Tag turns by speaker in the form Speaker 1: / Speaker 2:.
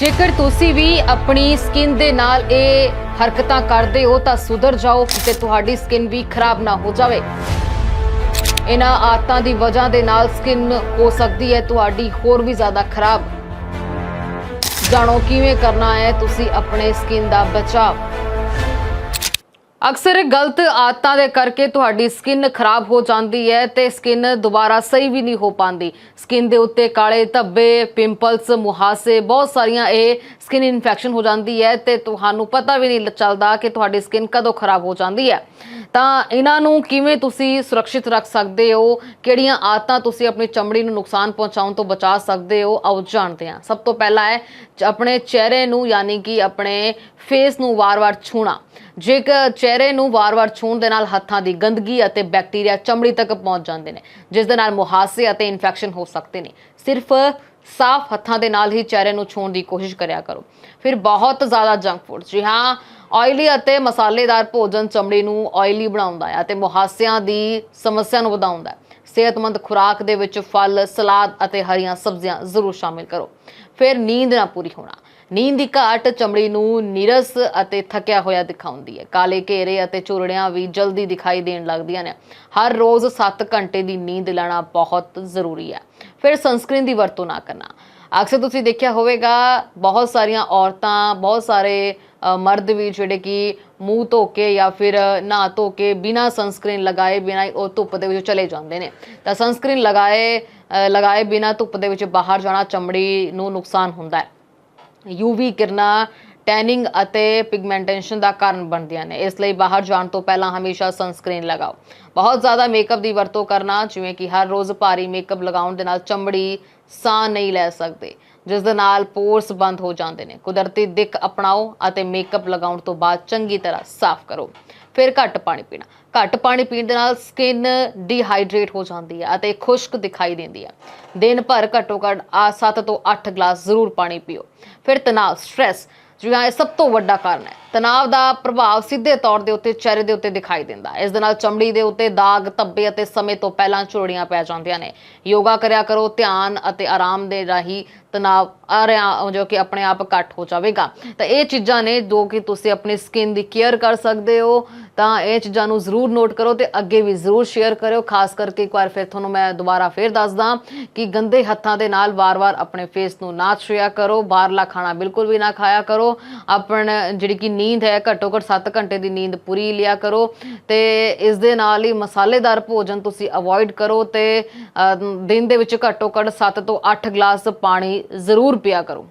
Speaker 1: ਜੇਕਰ ਤੁਸੀਂ ਵੀ ਆਪਣੀ ਸਕਿਨ ਦੇ ਨਾਲ ਇਹ ਹਰਕਤਾਂ ਕਰਦੇ ਹੋ ਤਾਂ ਸੁਧਰ ਜਾਓ ਕਿਤੇ ਤੁਹਾਡੀ ਸਕਿਨ ਵੀ ਖਰਾਬ ਨਾ ਹੋ ਜਾਵੇ। ਇਹਨਾਂ ਆਦਤਾਂ ਦੀ ਵਜ੍ਹਾ ਦੇ ਨਾਲ ਸਕਿਨ ਹੋ ਸਕਦੀ ਹੈ, ਤੁਹਾਡੀ ਹੋਰ ਵੀ ਜ਼ਿਆਦਾ ਖਰਾਬ। ਜਾਣੋ ਕਿਵੇਂ ਕਰਨਾ ਹੈ ਤੁਸੀਂ ਆਪਣੇ ਸਕਿਨ ਦਾ ਬਚਾਅ। ਅਕਸਰ ਗਲਤ ਆਦਤਾਂ ਦੇ ਕਰਕੇ ਤੁਹਾਡੀ ਸਕਿਨ ਖਰਾਬ ਹੋ ਜਾਂਦੀ ਹੈ ਤੇ ਸਕਿਨ ਦੁਬਾਰਾ ਸਹੀ ਵੀ ਨਹੀਂ ਹੋ ਪਾਉਂਦੀ। ਸਕਿਨ ਦੇ ਉੱਤੇ ਕਾਲੇ ਧੱਬੇ, ਪਿੰਪਲਸ, ਮੁਹਾਸੇ, ਬਹੁਤ ਸਾਰੀਆਂ ਇਹ ਸਕਿਨ ਇਨਫੈਕਸ਼ਨ ਹੋ ਜਾਂਦੀ ਹੈ ਤੇ ਤੁਹਾਨੂੰ ਪਤਾ ਵੀ ਨਹੀਂ ਚੱਲਦਾ ਕਿ ਤੁਹਾਡੀ ਸਕਿਨ ਕਦੋਂ ਖਰਾਬ ਹੋ ਜਾਂਦੀ ਹੈ। ਤਾਂ ਇਹਨਾਂ ਨੂੰ ਕਿਵੇਂ ਤੁਸੀਂ ਸੁਰੱਖਿਅਤ ਰੱਖ ਸਕਦੇ ਹੋ? ਕਿਹੜੀਆਂ ਆਦਤਾਂ ਤੁਸੀਂ ਆਪਣੀ ਚਮੜੀ ਨੂੰ ਨੁਕਸਾਨ ਪਹੁੰਚਾਉਣ ਤੋਂ ਬਚਾ ਸਕਦੇ ਹੋ? ਆਓ ਜਾਣਦੇ ਹਾਂ। ਸਭ ਤੋਂ ਪਹਿਲਾ ਹੈ ਆਪਣੇ ਚਿਹਰੇ ਨੂੰ ਯਾਨੀ ਕਿ ਆਪਣੇ ਫੇਸ ਨੂੰ ਵਾਰ-ਵਾਰ ਛੂਣਾ ਜੇਕਰ ਚਿਹਰੇ ਨੂੰ ਵਾਰ-ਵਾਰ ਛੂਣ ਦੇ ਨਾਲ ਹੱਥਾਂ ਦੀ ਗੰਦਗੀ ਅਤੇ ਬੈਕਟੀਰੀਆ ਚਮੜੀ ਤੱਕ ਪਹੁੰਚ ਜਾਂਦੇ ਨੇ, ਜਿਸ ਦੇ ਨਾਲ ਮੁਹਾਸੇ ਅਤੇ ਇਨਫੈਕਸ਼ਨ ਹੋ ਸਕਦੇ ਨੇ। ਸਿਰਫ ਸਾਫ਼ ਹੱਥਾਂ ਦੇ ਨਾਲ ਹੀ ਚਿਹਰੇ ਨੂੰ ਛੂਣ ਦੀ ਕੋਸ਼ਿਸ਼ ਕਰਿਆ ਕਰੋ। ਫਿਰ ਬਹੁਤ ਜ਼ਿਆਦਾ ਜੰਕ ਫੂਡ ਜੀ ਹਾਂ ਆਇਲੀ ਅਤੇ ਮਸਾਲੇਦਾਰ ਭੋਜਨ ਚਮੜੀ ਨੂੰ ਆਇਲੀ ਬਣਾਉਂਦਾ ਹੈ ਅਤੇ ਮੁਹਾਸਿਆਂ ਦੀ ਸਮੱਸਿਆ ਨੂੰ ਵਧਾਉਂਦਾ ਹੈ। ਸਿਹਤਮੰਦ ਖੁਰਾਕ ਦੇ ਵਿੱਚ ਫਲ, ਸਲਾਦ ਅਤੇ ਹਰੀਆਂ ਸਬਜ਼ੀਆਂ ਜ਼ਰੂਰ ਸ਼ਾਮਿਲ ਕਰੋ। ਫਿਰ ਨੀਂਦ ਨਾ ਪੂਰੀ ਹੋਣਾ। ਨੀਂਦ ਦੀ ਘਾਟ, ਚਮੜੀ ਨੂੰ ਨੀਰਸ ਅਤੇ ਥੱਕਿਆ ਹੋਇਆ ਦਿਖਾਉਂਦੀ ਹੈ। ਕਾਲੇ ਘੇਰੇ ਅਤੇ ਚੁਰੜੀਆਂ ਵੀ ਜਲਦੀ ਦਿਖਾਈ ਦੇਣ ਲੱਗਦੀਆਂ ਨੇ। ਹਰ ਰੋਜ਼ 7 ਘੰਟੇ ਦੀ ਨੀਂਦ ਲੈਣਾ ਬਹੁਤ ਜ਼ਰੂਰੀ ਹੈ। ਫਿਰ ਸਨਸਕ੍ਰੀਨ ਦੀ ਵਰਤੋਂ ਨਾ ਕਰਨਾ। ਅਕਸਰ ਤੁਸੀਂ ਦੇਖਿਆ ਹੋਵੇਗਾ, ਬਹੁਤ ਸਾਰੀਆਂ ਔਰਤਾਂ, ਬਹੁਤ ਸਾਰੇ ਮਰਦ ਵੀ ਜਿਹੜੇ ਕਿ ਮੂੰਹ ਧੋ ਕੇ ਜਾਂ ਫਿਰ ਨਹਾ ਧੋ ਕੇ ਬਿਨਾ ਸਨਸਕ੍ਰੀਨ ਲਗਾਏ, ਬਿਨਾ ਉਹ ਧੁੱਪ ਦੇ ਵਿੱਚ ਚਲੇ ਜਾਂਦੇ ਨੇ। ਤਾਂ ਸਨਸਕ੍ਰੀਨ ਲਗਾਏ ਲਗਾਏ ਬਿਨਾ ਧੁੱਪ ਦੇ ਵਿੱਚ ਬਾਹਰ ਜਾਣਾ ਚਮੜੀ ਨੂੰ ਨੁਕਸਾਨ ਹੁੰਦਾ ਹੈ। ਯੂਵੀ ਕਿਰਨਾਂ, ਟੈਨਿੰਗ ਅਤੇ ਪਿਗਮੈਂਟੇਸ਼ਨ ਦਾ ਕਾਰਨ ਬਣਦੀਆਂ ਨੇ। ਇਸ ਲਈ ਬਾਹਰ ਜਾਣ ਤੋਂ ਪਹਿਲਾਂ ਹਮੇਸ਼ਾ ਸਨਸਕ੍ਰੀਨ ਲਗਾਓ। ਬਹੁਤ ਜ਼ਿਆਦਾ ਮੇਕਅਪ ਦੀ ਵਰਤੋਂ ਕਰਨਾ, ਜਿਵੇਂ ਕਿ ਹਰ ਰੋਜ਼ ਭਾਰੀ ਮੇਕਅਪ ਲਗਾਉਣ ਦੇ ਨਾਲ ਚਮੜੀ ਸਾਹ ਨਹੀਂ ਲੈ ਸਕਦੇ। ਜਿਸ ਦੇ ਨਾਲ ਪੋਰਸ ਬੰਦ ਹੋ ਜਾਂਦੇ ਨੇ। ਕੁਦਰਤੀ ਦਿੱਖ ਅਪਣਾਓ ਅਤੇ ਮੇਕਅਪ ਲਗਾਉਣ ਤੋਂ ਬਾਅਦ ਚੰਗੀ ਤਰ੍ਹਾਂ ਸਾਫ਼ ਕਰੋ। ਫਿਰ ਘੱਟ ਪਾਣੀ ਪੀਣਾ। ਘੱਟ ਪਾਣੀ ਪੀਣ ਦੇ ਨਾਲ ਸਕਿਨ ਡੀਹਾਈਡਰੇਟ ਹੋ ਜਾਂਦੀ ਹੈ ਅਤੇ ਖੁਸ਼ਕ ਦਿਖਾਈ ਦਿੰਦੀ ਹੈ। ਦਿਨ ਭਰ ਘੱਟੋ ਘੱਟ ਆ 7 ਤੋਂ 8 ਗਲਾਸ ਜ਼ਰੂਰ ਪਾਣੀ ਪੀਓ। ਫਿਰ ਤਣਾਅ ਸਟ੍ਰੈਸ ਜਿਹੜਾ ਇਹ ਸਭ ਤੋਂ ਵੱਡਾ ਕਾਰਨ ਹੈ। ਤਣਾਅ ਦਾ ਪ੍ਰਭਾਵ ਸਿੱਧੇ ਤੌਰ ਦੇ ਉੱਤੇ ਚਿਹਰੇ ਦੇ ਉੱਤੇ ਦਿਖਾਈ ਦਿੰਦਾ ਹੈ। ਇਸ ਦੇ ਨਾਲ ਚਮੜੀ ਦੇ ਉੱਤੇ ਦਾਗ, ਧੱਬੇ ਅਤੇ ਸਮੇਂ ਤੋਂ ਪਹਿਲਾਂ ਝੁਰੜੀਆਂ ਪੈ ਜਾਂਦੀਆਂ ਨੇ। ਯੋਗਾ ਕਰਿਆ ਕਰੋ, ਧਿਆਨ ਅਤੇ ਆਰਾਮ ਦੇ ਰਾਹੀਂ ਤਣਾਅ ਆ ਰਿਹਾ ਜੋ ਕਿ ਆਪਣੇ ਆਪ ਘੱਟ ਹੋ ਜਾਵੇਗਾ। ਤਾਂ ਇਹ ਚੀਜ਼ਾਂ ਨੇ ਜੋ ਕਿ ਤੁਸੀਂ ਆਪਣੀ ਸਕਿਨ ਦੀ ਕੇਅਰ ਕਰ ਸਕਦੇ ਹੋ। ਤਾਂ ਇਹ ਚੀਜ਼ਾਂ ਨੂੰ ਜ਼ਰੂਰ ਨੋਟ ਕਰੋ ਤੇ ਅੱਗੇ ਵੀ ਜ਼ਰੂਰ ਸ਼ੇਅਰ ਕਰਿਓ। ਖਾਸ ਕਰਕੇ ਇੱਕ ਵਾਰ ਫਿਰ ਤੁਹਾਨੂੰ ਮੈਂ ਦੁਬਾਰਾ ਫਿਰ ਦੱਸਦਾ ਕਿ ਗੰਦੇ ਹੱਥਾਂ ਦੇ ਨਾਲ ਵਾਰ-ਵਾਰ ਆਪਣੇ ਫੇਸ ਨੂੰ ਨਾ ਛੂਇਆ ਕਰੋ। ਬਾਹਰਲਾ ਖਾਣਾ ਬਿਲਕੁਲ ਵੀ ਨਾ ਖਾਇਆ ਕਰੋ। ਆਪਣ ਜਿਹੜੀ ਕਿ ਨੀਂਦ ਹੈ, ਘੱਟੋ ਘੱਟ 7 ਘੰਟੇ ਦੀ ਨੀਂਦ ਪੂਰੀ ਲਿਆ ਕਰੋ ਤੇ ਇਸ ਦੇ ਨਾਲ ਹੀ ਮਸਾਲੇਦਾਰ ਭੋਜਨ ਤੁਸੀਂ ਅਵੋਇਡ ਕਰੋ ਤੇ ਦਿਨ ਦੇ ਵਿੱਚ ਘੱਟੋ ਘੱਟ 7 ਤੋਂ 8 ਗਲਾਸ ਪਾਣੀ ਜ਼ਰੂਰ ਪਿਆ ਕਰੋ।